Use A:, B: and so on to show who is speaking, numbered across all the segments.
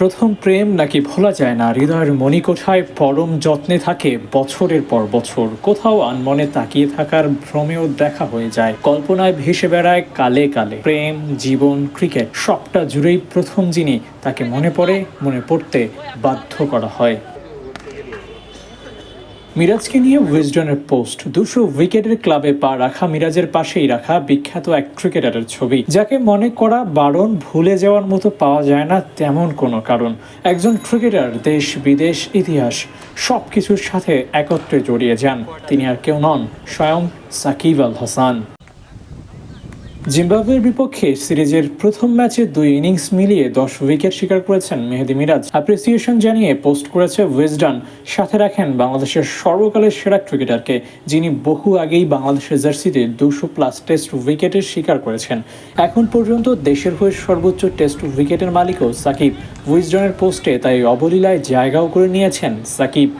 A: প্রথম প্রেম নাকি ভোলা যায় না? হৃদয়ের মণিকোঠায় পরম যত্নে থাকে বছরের পর বছর। কোথাও আনমনে তাকিয়ে থাকার ভ্রমেও দেখা হয়ে যায়। কল্পনায় ভেসে বেড়ায় কালে কালে। প্রেম, জীবন, ক্রিকেট, সবটা জুড়েই প্রথম যিনি, তাকে মনে পড়ে, মনে পড়তে বাধ্য করা হয়। মিরাজকে নিয়ে উইজডনের পোস্ট। দুশো উইকেটের ক্লাবে পা রাখা মিরাজের পাশেই রাখা বিখ্যাত এক ক্রিকেটারের ছবি। যাকে মনে করা বারণ ভুলে যাওয়ার মতো পাওয়া যায় না তেমন কোনো কারণ। একজন ক্রিকেটার দেশ বিদেশ ইতিহাস সব কিছুর সাথে একত্রে জড়িয়ে যান। তিনি আর কেউ নন, স্বয়ং সাকিব আল হাসান। জিম্বাবুয়ের বিপক্ষে সিরিজের প্রথম ম্যাচে দুই ইনিংস মিলিয়ে দশ উইকেট শিকার করেছেন মেহেদি মিরাজ। অ্যাপ্রিসিয়েশন জানিয়ে পোস্ট করেছে ওয়েজডান সাথে রাখেন বাংলাদেশের সর্বকালের সেরা ক্রিকেটারকে, যিনি বহু আগেই বাংলাদেশের জার্সিতে দুশো প্লাস টেস্ট উইকেটের শিকার করেছেন। এখন পর্যন্ত দেশের হয়ে সর্বোচ্চ টেস্ট উইকেটের মালিকও সাকিব। উইজডনের পোস্টে তাই অবলীলায় জায়গাও করে নিয়েছেন সাকিব।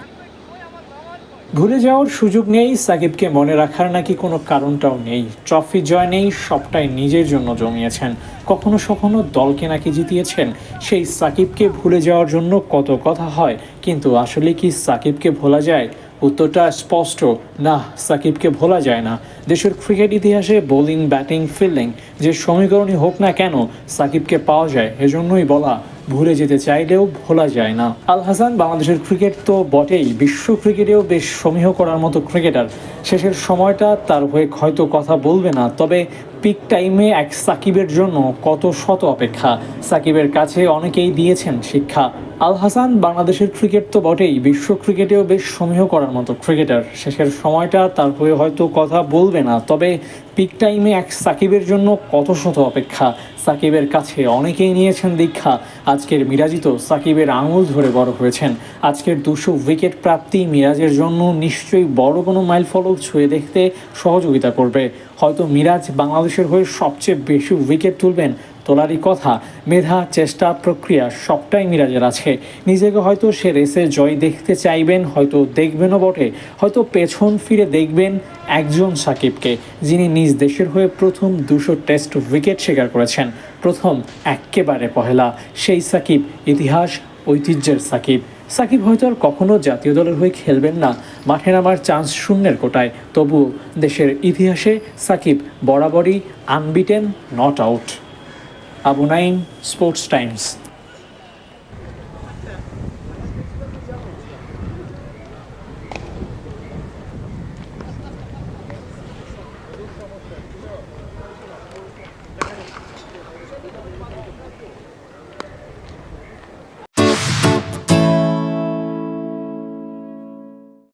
A: ভুলে যাওয়ার সুযোগ নেই, সাকিবকে মনে রাখার নাকি কোনো কারণটাও নেই। ট্রফি জয় নেই, সবটাই নিজের জন্য জমিয়েছেন। কখনো সখনো দলকে নাকি জিতিয়েছেন। সেই সাকিবকে ভুলে যাওয়ার জন্য কত কথা হয়, কিন্তু আসলে কি সাকিবকে ভোলা যায়? উত্তরটা স্পষ্ট। না, সাকিবকে ভোলা যায় না। দেশের ক্রিকেট ইতিহাসে বোলিং, ব্যাটিং, ফিল্ডিং যে সমীকরণই হোক না কেন সাকিবকে পাওয়া যায়, এজন্যই বলা ভুলে যেতে চাইলেও ভোলা যায় না। আল হাসান বাংলাদেশের ক্রিকেট তো বটেই, বিশ্ব ক্রিকেটেও বেশ সমীহ করার মতো ক্রিকেটার। শেষের সময়টা তার হয়ে হয়তো কথা বলবে না, তবে পিক টাইমে এক সাকিবের জন্য কত শত অপেক্ষা। সাকিবের কাছে অনেকেই দিয়েছেন শিক্ষা। আল হাসান বাংলাদেশের ক্রিকেট তো বটেই, বিশ্ব ক্রিকেটেও বেশ সমীহ করার মতো ক্রিকেটার। শেষের সময়টা তার হয়ে হয়তো কথা বলবে না, তবে পিক টাইমে এক সাকিবের জন্য কত শত অপেক্ষা। সাকিবের কাছে অনেকেই নিয়েছেন দীক্ষা। আজকের মিরাজি তো সাকিবের আঙুল ধরে বড় হয়েছেন। আজকের দুশো উইকেট প্রাপ্তি মিরাজের জন্য নিশ্চয়ই বড় কোনো মাইল ফলক ছুঁয়ে দেখতে সহযোগিতা করবে। হয়তো মিরাজ বাংলাদেশের হয়ে সবচেয়ে বেশি উইকেট তুলবেন তোলারই কথা। মেধা, চেষ্টা, প্রক্রিয়া সবটাই মিরাজের আছে। নিজেকে হয়তো সে রেসে জয় দেখতে চাইবেন, হয়তো দেখবেনও বটে, হয়তো পেছন ফিরে দেখবেন একজন সাকিবকে, যিনি নিজ দেশের হয়ে প্রথম দুশো টেস্ট উইকেট শিকার করেছেন। প্রথম এক্কেবারে পহেলা। সেই সাকিব ইতিহাস, ঐতিহ্যের সাকিব। সাকিব হয়তো আর কখনো জাতীয় দলের হয়ে খেলবেন না। মাঠে নামার চান্স শূন্যের কোটায়। তবুও দেশের ইতিহাসে সাকিব বরাবরই unbeaten not out Abu Naim sports times.